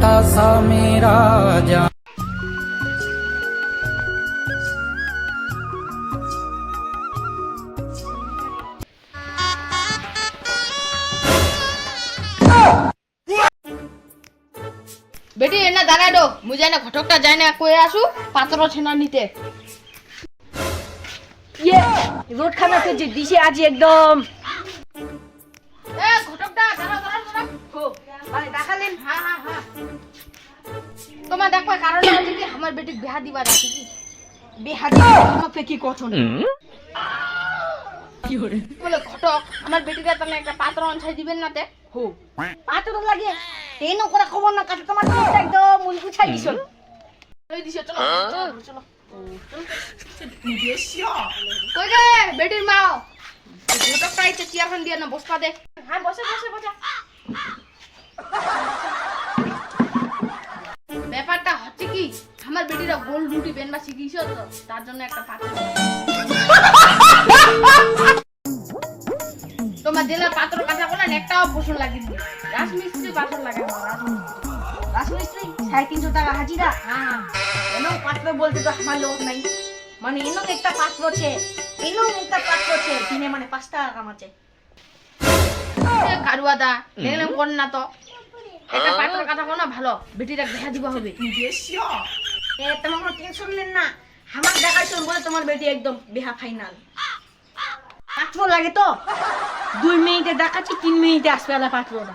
था सा मेरा जा બેટી એને દારાડો મુજાને ખટોકતા જઈને કોઈ આસુ પાત્રો છે ના નીતે યે રોટ ખાના સે દિશે આજ એકદમ એ ખટોકતા દારા દારા ખો અરે દાખા લેન હા তোমার দেখো কারণ আছে কি আমার বেটিক বিহা দিবার আছে কি? বেহাদি আমাকে কি কথন বলে ঘটক আমার বেটিকে তুমি একটা পাত্র অনছাই দিবেন না তে? হো। পাতে তো লাগে তেনো করে খবর না কাছে তোমার একদম মুল গুছাই দিছ। ওই দিছে চলো চলো চলো কই রে বেটির মা? ঘটকটা আইছে চেয়ারখান দিয়ে না বসপা দে। হ্যাঁ বসে বসে বসে। কি আমার বেটিরা গোল রুটি বেনবা শিখিয়েছ তো? তার জন্য একটা পাত্র। তোমার জেলার পাত্র কাঁচা কোনা একটাও পোষণ লাগিয়ে দিবে। রাজমিস্ত্রি পাত্র লাগে রাজমিস্ত্রি। সাড়ে তিনশো টাকা হাজিরা? হ্যাঁ। এনো পাত্র বলতে তো আমার লোক নাই। মানে এনো একটা পাত্র আছে এনো একটা পাত্র আছে দিনে মানে পাঁচ টাকা কামাচ্ছে কারুয়াদা দেখলাম কর না তো। একটা পাত্রের কথা বলো না ভালো। বেটিটা দেখা দিবা হবে। এ তোমার কোনো টেনশন নেন না? আমার দেখাইছো বলে তোমার বেটি একদম বেহা ফাইনাল পাত্র লাগে তো? দুই মিনিটে দেখাচ্ছি তিন মিনিটে আসবে আলা পাত্রটা